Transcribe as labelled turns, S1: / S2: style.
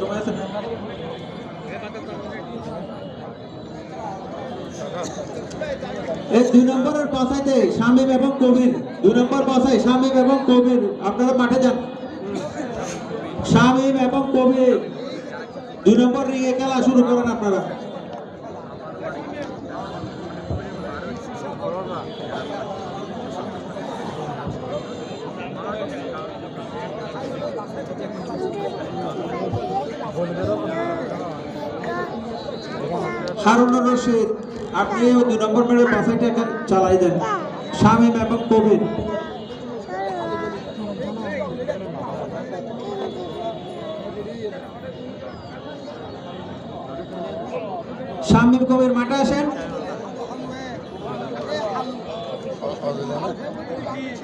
S1: সময় আছে এই দুই নম্বরের পাশাইতে শামীম এবং কবির। দুই নম্বর পাশায় শামীম এবং কবির। আপনারা মাঠে যান। শামীম এবং কবির। দুই নম্বর রিঙে খেলা শুরু করেন আপনারা। হারুনুর রশিদ আপনিও দুই নম্বর মেয়ের বাসাইটা এখন চালাই দেন। শামীম এবং কবির। শামীম, কবির, মাঠে আসেন।